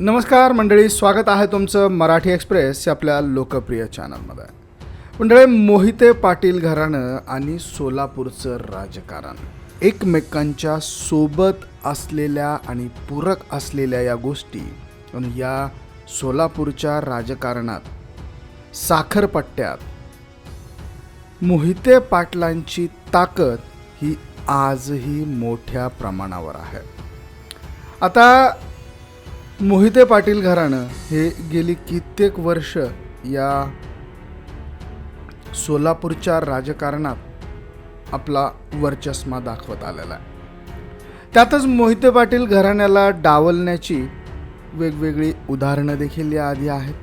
नमस्कार मंडळी स्वागत आहे तुमचं मराठी एक्सप्रेस या आपल्या लोकप्रिय चॅनलमध्ये. मंडळी मोहिते पाटील घराणं आणि सोलापूरचं राजकारण. एकमेकांच्या सोबत असलेल्या आणि पूरक असलेल्या या गोष्टी आणि या सोलापूरच्या राजकारणात साखरपट्ट्यात मोहिते पाटलांची ताकद ही आजही मोठ्या प्रमाणावर आहे. आता मोहिते पाटील घराणं हे गेली कित्येक वर्ष या सोलापूरच्या राजकारणात आपला वर्चस्मा दाखवत आलेला आहे. त्यातच मोहिते पाटील घराण्याला डावलण्याची वेगवेगळी उदाहरणं देखील याआधी आहेत.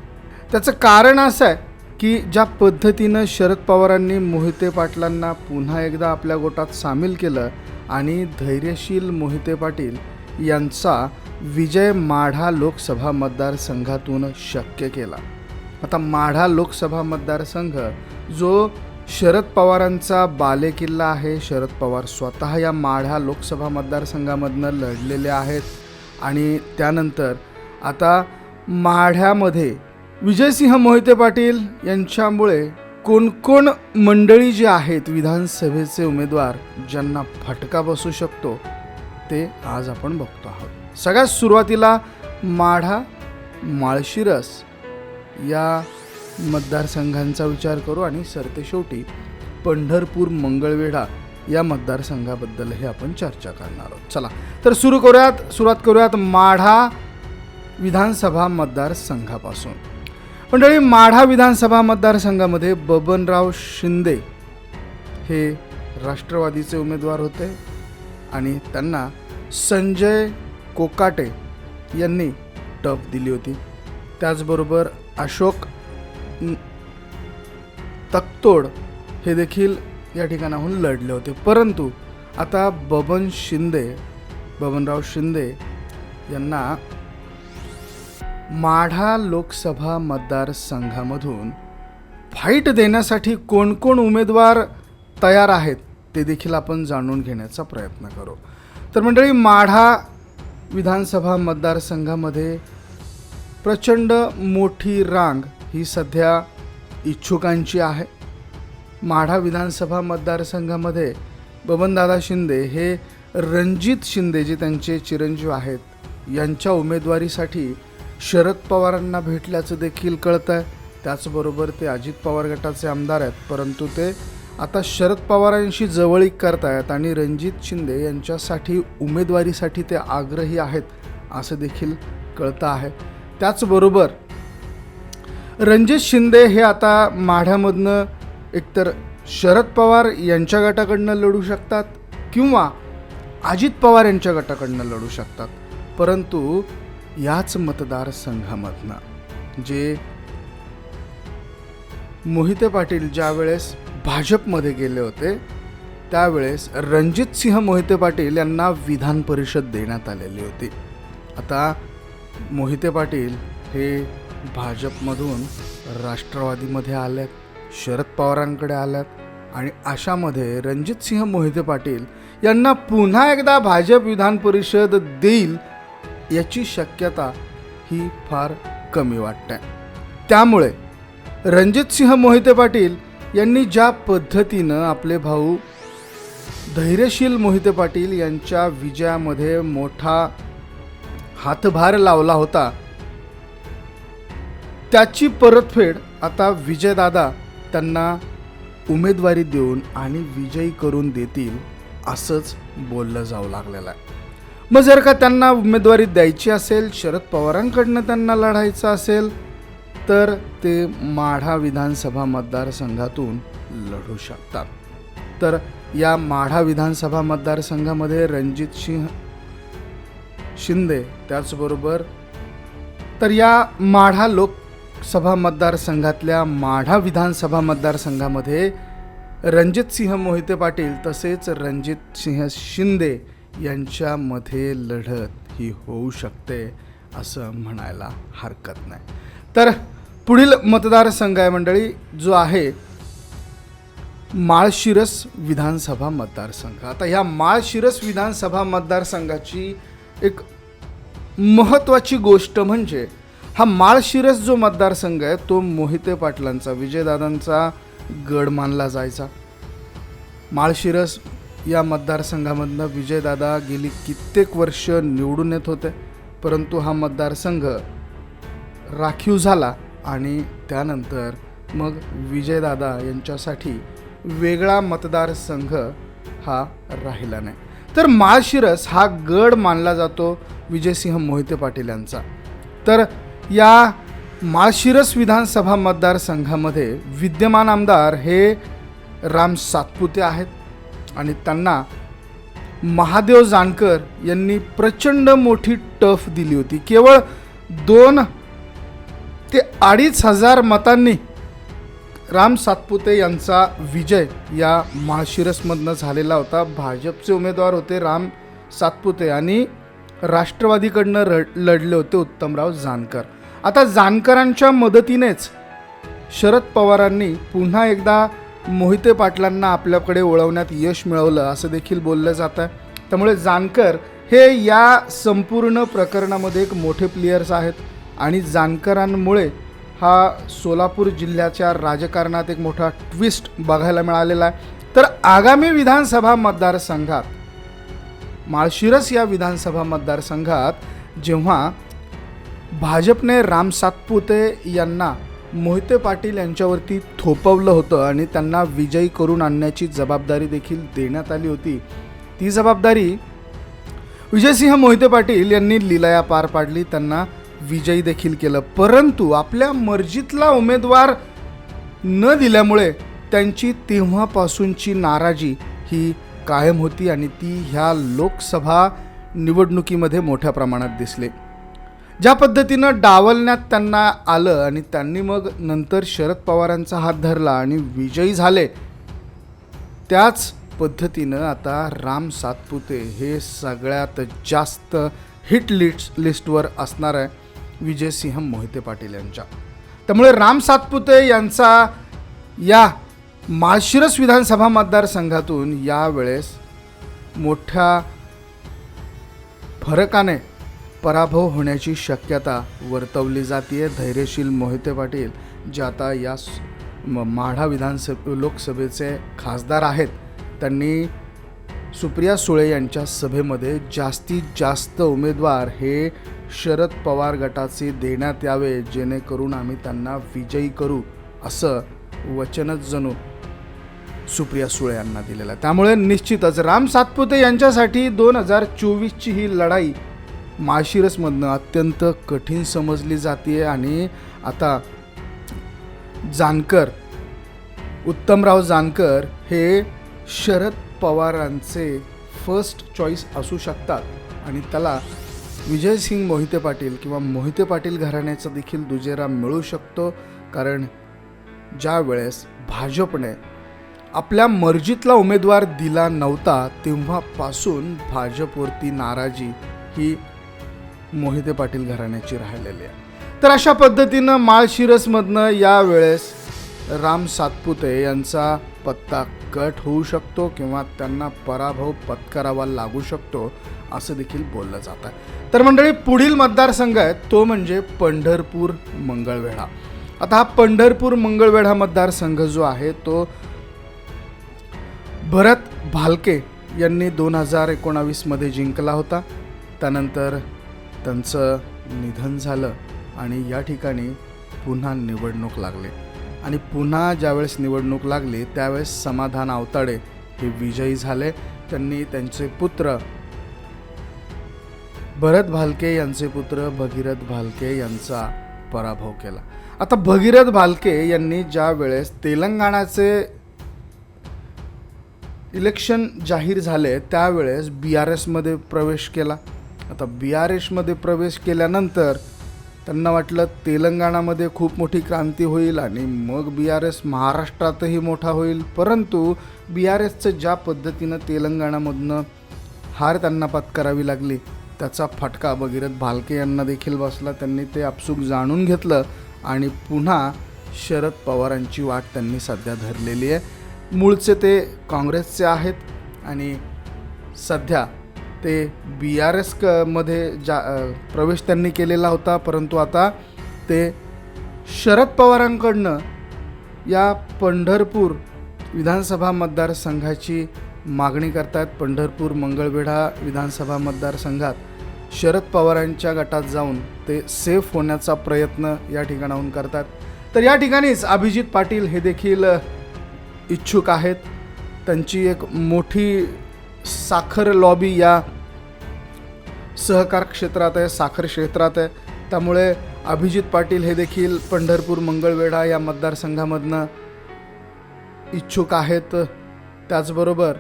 त्याचं कारण असं आहे की ज्या पद्धतीनं शरद पवारांनी मोहिते पाटलांना पुन्हा एकदा आपल्या गोटात सामील केलं आणि धैर्यशील मोहिते पाटील यांचा विजय माढा लोकसभा मतदारसंघातून शक्य केला. आता माढा लोकसभा मतदारसंघ जो शरद पवारांचा बालेकिल्ला आहे शरद पवार स्वतः या माढा लोकसभा मतदारसंघामधनं लढलेले आहेत आणि त्यानंतर आता माढ्यामध्ये विजयसिंह मोहिते पाटील यांच्यामुळे कोण कोण मंडळी जे आहेत विधानसभेचे उमेदवार ज्यांना फटका बसू शकतो ते आज आपण बघतो आहोत. सगळ्यात सुरुवातीला माढा माळशिरस या मतदारसंघांचा विचार करू आणि सरतेशेवटी पंढरपूर मंगळवेढा या मतदारसंघाबद्दलही आपण चर्चा करणार आहोत. चला तर सुरू करूयात सुरुवात करूयात माढा विधानसभा मतदारसंघापासून. मंडळी माढा विधानसभा मतदारसंघामध्ये बबनराव शिंदे हे राष्ट्रवादीचे उमेदवार होते आणि त्यांना संजय कोकाटे यांनी टप दिली होती. त्याचबरोबर अशोक तक्तोड तकतोड हे देखील या ठिकाणाहून लढले होते. परंतु आता बबन शिंदे बबनराव शिंदे यांना माढा लोकसभा मतदारसंघामधून फाईट देण्यासाठी कोण कोण उमेदवार तयार आहेत ते देखील आपण जाणून घेण्याचा प्रयत्न करू. तर मंडळी माढा विधानसभा मतदारसंघामध्ये प्रचंड मोठी रांग ही सध्या इच्छुकांची आहे. माढा विधानसभा मतदारसंघामध्ये बबनदादा शिंदे हे रणजित शिंदे जे त्यांचे चिरंजीव आहेत. यांच्या उमेदवारीसाठी शरद पवारांना भेटल्याचं देखील कळतं आहे त्याचबरोबर ते अजित पवार गटाचे आमदार आहेत परंतु ते आता शरद पवारांशी जवळीक करतायत आणि रणजित शिंदे यांच्यासाठी उमेदवारीसाठी ते आग्रही आहेत असं देखील कळतं आहे. त्याचबरोबर रणजित शिंदे हे आता माढ्यामधनं एकतर शरद पवार यांच्या गटाकडनं लढू शकतात किंवा अजित पवार यांच्या गटाकडनं लढू शकतात. परंतु याच मतदारसंघामधनं जे मोहिते पाटील ज्यावेळेस भाजपमध्ये गेले होते त्यावेळेस रणजित सिंह मोहिते पाटील यांना विधान परिषद देण्यात आलेली होती. आता मोहिते पाटील हे भाजपमधून राष्ट्रवादीमध्ये आल्यात शरद पवारांकडे आल्यात आणि अशामध्ये रणजित सिंह मोहिते पाटील यांना पुन्हा एकदा भाजप विधान परिषद देईल याची शक्यता ही फार कमी वाटते. त्यामुळे रणजित सिंह मोहिते पाटील यांनी ज्या पद्धतीनं आपले भाऊ धैर्यशील मोहिते पाटील यांच्या विजयामध्ये मोठा हातभार लावला होता त्याची परतफेड आता विजयदादा त्यांना उमेदवारी देऊन आणि विजयी करून देतील असंच बोललं जाऊ लागलेलं आहे. मग जर का त्यांना उमेदवारी द्यायची असेल शरद पवारांकडनं त्यांना लढायचं असेल तर ते माढा विधानसभा मतदारसंघातून लढू शकतात. तर या माढा विधानसभा मतदारसंघामध्ये रणजित सिंह शिंदे त्याचबरोबर तर या माढा लोकसभा मतदारसंघातल्या माढा विधानसभा मतदारसंघामध्ये रणजित सिंह मोहिते पाटील तसेच रणजित सिंह शिंदे यांच्यामध्ये लढत ही होऊ शकते असं म्हणायला हरकत नाही. तर पुढील मतदारसंघ आहे मंडळी जो आहे माळशिरस विधानसभा मतदारसंघ. आता ह्या माळशिरस विधानसभा मतदारसंघाची एक महत्त्वाची गोष्ट म्हणजे हा माळशिरस जो मतदारसंघ आहे तो मोहिते पाटलांचा विजयदादांचा गड मानला जायचा. माळशिरस या मतदारसंघामधनं विजयदादा गेली कित्येक वर्ष निवडून येत होते परंतु हा मतदारसंघ राखीव झाला. आणि त्यानंतर मग विजयदादा यांच्यासाठी वेगळा मतदारसंघ हा राहिला नाही. तर माळशिरस हा गड मानला जातो विजयसिंह मोहिते पाटील यांचा. तर या माळशिरस विधानसभा मतदारसंघामध्ये विद्यमान आमदार हे राम सातपुते आहेत आणि त्यांना महादेव जानकर यांनी प्रचंड मोठी टफ दिली होती. केवळ दोन ते अडीच हजार मतांनी राम सातपुते यांचा विजय या महाशिरसमधनं झालेला होता. भाजपचे उमेदवार होते राम सातपुते आणि राष्ट्रवादीकडनं रड लढले होते उत्तमराव जानकर. आता जानकरांच्या मदतीनेच शरद पवारांनी पुन्हा एकदा मोहिते पाटलांना आपल्याकडे वळवण्यात यश मिळवलं असं देखील बोललं जातं. आहे त्यामुळे जानकर हे या संपूर्ण प्रकरणामध्ये एक मोठे प्लेयर्स आहेत. आणि जानकरांमुळे हा सोलापूर जिल्ह्याच्या राजकारणात एक मोठा ट्विस्ट बघायला मिळालेला आहे. तर आगामी विधानसभा मतदारसंघात माळशिरस या विधानसभा मतदारसंघात जेव्हा भाजपने राम सातपुते यांना मोहिते पाटील यांच्यावरती थोपवलं होतं आणि त्यांना विजयी करून आणण्याची जबाबदारी देखील देण्यात आली होती ती जबाबदारी विजयसिंह मोहिते पाटील यांनी लिलाया पार पाडली. त्यांना विजयी देखील केलं. परंतु आपल्या मर्जीतला उमेदवार न दिल्यामुळे त्यांची तेव्हापासूनची नाराजी ही कायम होती आणि ती ह्या लोकसभा निवडणुकीमध्ये मोठ्या प्रमाणात दिसले. ज्या पद्धतीनं डावलण्यात त्यांना आलं आणि त्यांनी मग नंतर शरद पवारांचा हात धरला आणि विजयी झाले त्याच पद्धतीनं आता राम सातपुते हे सगळ्यात जास्त हिट लिस्ट लिस्टवर असणार आहे. विजयसिंह मोहिते पाटील यांच्या. त्यामुळे राम सातपुते यांचा या माळशिरस विधानसभा मतदारसंघातून यावेळेस मोठ्या फरकाने पराभव होण्याची शक्यता वर्तवली जाते धैर्यशील मोहिते पाटील जे आता या माढा विधानसभे लोकसभेचे खासदार आहेत. त्यांनी सुप्रिया सुळे यांच्या सभेमध्ये जास्तीत जास्त उमेदवार हे शरद पवार गटाचे देण्यात यावे जेणेकरून आम्ही त्यांना विजयी करू असं वचनच जणू सुप्रिया सुळे यांना दिलेलं त्यामुळे निश्चितच राम सातपुते यांच्यासाठी दोन हजार चोवीसची ही लढाई माळशिरसमधनं अत्यंत कठीण समजली जाते आणि आता जानकर उत्तमराव जानकर हे शरद पवारांचे फर्स्ट चॉईस असू शकतात आणि त्याला विजयसिंग मोहिते पाटील किंवा मोहिते पाटील घराण्याचा देखील दुजेरा मिळू शकतो कारण ज्या वेळेस भाजपने आपल्या मर्जीतला उमेदवार दिला नव्हता तेव्हापासून भाजपवरती नाराजी ही मोहिते पाटील घराण्याची राहिलेली आहे. तर अशा पद्धतीनं माळशिरसमधनं यावेळेस राम सातपुते यांचा पत्ता कट होऊ शकतो किंवा त्यांना पराभव पत्करावा लागू शकतो. असं देखील बोललं जात आहे. तर मंडळी पुढील मतदारसंघ आहे तो म्हणजे पंढरपूर मंगळवेढा. आता हा पंढरपूर मंगळवेढा मतदारसंघ जो आहे तो भरत भालके यांनी दोन हजार एकोणावीसमध्ये जिंकला होता. त्यानंतर त्यांचं निधन झालं आणि या ठिकाणी पुन्हा निवडणूक लागली. आणि पुन्हा ज्यावेळेस निवडणूक लागली त्यावेळेस समाधान आवताडे हे विजयी झाले. त्यांनी त्यांचे पुत्र भरत भालके यांचे पुत्र भगीरथ भालके यांचा पराभव केला. आता भगीरथ भालके यांनी ज्या वेळेस तेलंगणाचे इलेक्शन जाहीर झाले त्यावेळेस बी आर एसमध्ये प्रवेश केला. आता बी आर एसमध्ये प्रवेश केल्यानंतर त्यांना वाटलं तेलंगणामध्ये खूप मोठी क्रांती होईल आणि मग बी आर एस महाराष्ट्रातही मोठा होईल. परंतु बी आर एसचं ज्या पद्धतीनं तेलंगणामधनं हार त्यांना पत्करावी लागली त्याचा फटका भगीरथ भालके यांना देखील बसला. त्यांनी ते आपसूक जाणून घेतलं आणि पुन्हा शरद पवारांची वाट त्यांनी सध्या धरलेली आहे. मूळचे ते काँग्रेसचे आहेत आणि सध्या ते बी आर एस क मध्ये जा प्रवेश त्यांनी केलेला होता. परंतु आता ते शरद पवारांकडनं या पंढरपूर विधानसभा मतदारसंघाची मागणी करतायत पंढरपूर मंगळवेढा विधानसभा मतदारसंघात. शरद पवारांच्या गटात जाऊन ते सेफ होण्याचा प्रयत्न या ठिकाणाहून करतात. तर या ठिकाणीच अभिजित पाटील हे देखील इच्छुक आहेत. त्यांची एक मोठी साखर लॉबी या सहकार क्षेत्रात आहे साखर क्षेत्रात आहे. त्यामुळे अभिजित पाटील हे देखील पंढरपूर मंगळवेढा या मतदारसंघामधनं इच्छुक आहेत. त्याचबरोबर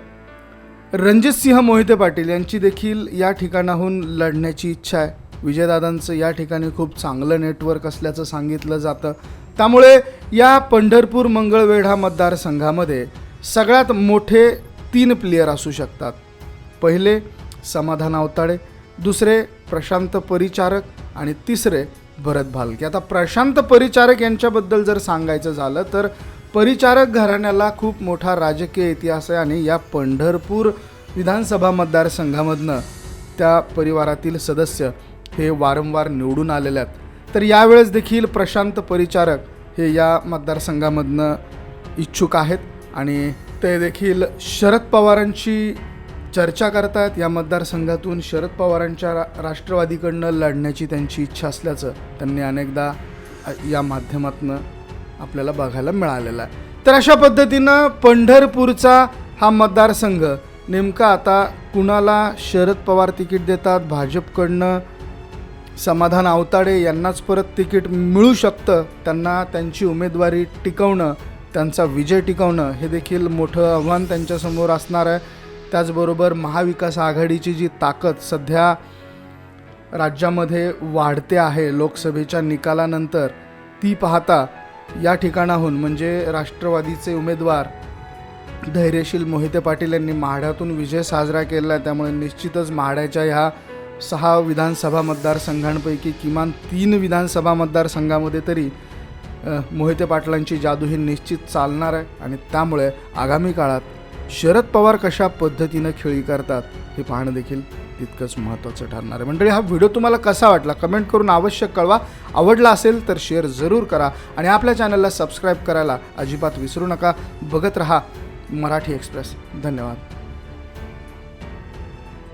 रणजितसिंह मोहिते पाटील यांची देखील या ठिकाणाहून लढण्याची इच्छा आहे. विजयदादांचं या ठिकाणी खूप चांगलं नेटवर्क असल्याचं सांगितलं जातं. त्यामुळे या पंढरपूर मंगळवेढा मतदारसंघामध्ये सगळ्यात मोठे तीन प्लेयर असू शकतात. पहिले समाधान आवताडे दुसरे प्रशांत परिचारक आणि तिसरे भरत भालके. आता प्रशांत परिचारक यांच्याबद्दल जर सांगायचं झालं तर परिचारक घराण्याला खूप मोठा राजकीय इतिहास आहे आणि या पंढरपूर विधानसभा मतदारसंघामधनं त्या परिवारातील सदस्य हे वारंवार निवडून आलेले आहेत. तर यावेळेस देखील प्रशांत परिचारक हे या मतदारसंघामधनं इच्छुक आहेत आणि ते देखील शरद पवारांची चर्चा करतायत. या मतदारसंघातून शरद पवारांच्या रा राष्ट्रवादीकडनं लढण्याची त्यांची इच्छा असल्याचं त्यांनी अनेकदा या माध्यमातनं आपल्याला बघायला मिळालेला आहे. तर अशा पद्धतीनं पंढरपूरचा हा मतदारसंघ नेमका आता कुणाला शरद पवार तिकीट देतात भाजपकडनं समाधान आवताडे यांनाच परत तिकीट मिळू शकतं त्यांना त्यांची उमेदवारी टिकवणं त्यांचा विजय टिकवणं हे देखील मोठं आव्हान त्यांच्यासमोर असणार आहे. त्याचबरोबर महाविकास आघाडीची जी ताकद सध्या राज्यामध्ये वाढते आहे लोकसभेच्या निकालानंतर ती पाहता या ठिकाणाहून म्हणजे राष्ट्रवादीचे उमेदवार धैर्यशील मोहिते पाटील यांनी माढ्यातून विजय साजरा केला आहे. त्यामुळे निश्चितच माढ्याच्या ह्या सहा विधानसभा मतदारसंघांपैकी किमान तीन विधानसभा मतदारसंघामध्ये तरी मोहिते पाटलांची जादू ही निश्चित चालणार आहे. आणि त्यामुळे आगामी काळात शरद पवार कशा पद्धतीनं खेळी करतात हे पाहणं देखील तितकंच महत्त्वाचं ठरणार आहे. मंडळी हा व्हिडिओ तुम्हाला कसा वाटला? कमेंट करून अवश्य कळवा. आवडला असेल तर शेअर जरूर करा आणि आपल्या चॅनलला सबस्क्राईब करायला अजिबात विसरू नका. बघत रहा मराठी एक्सप्रेस. धन्यवाद.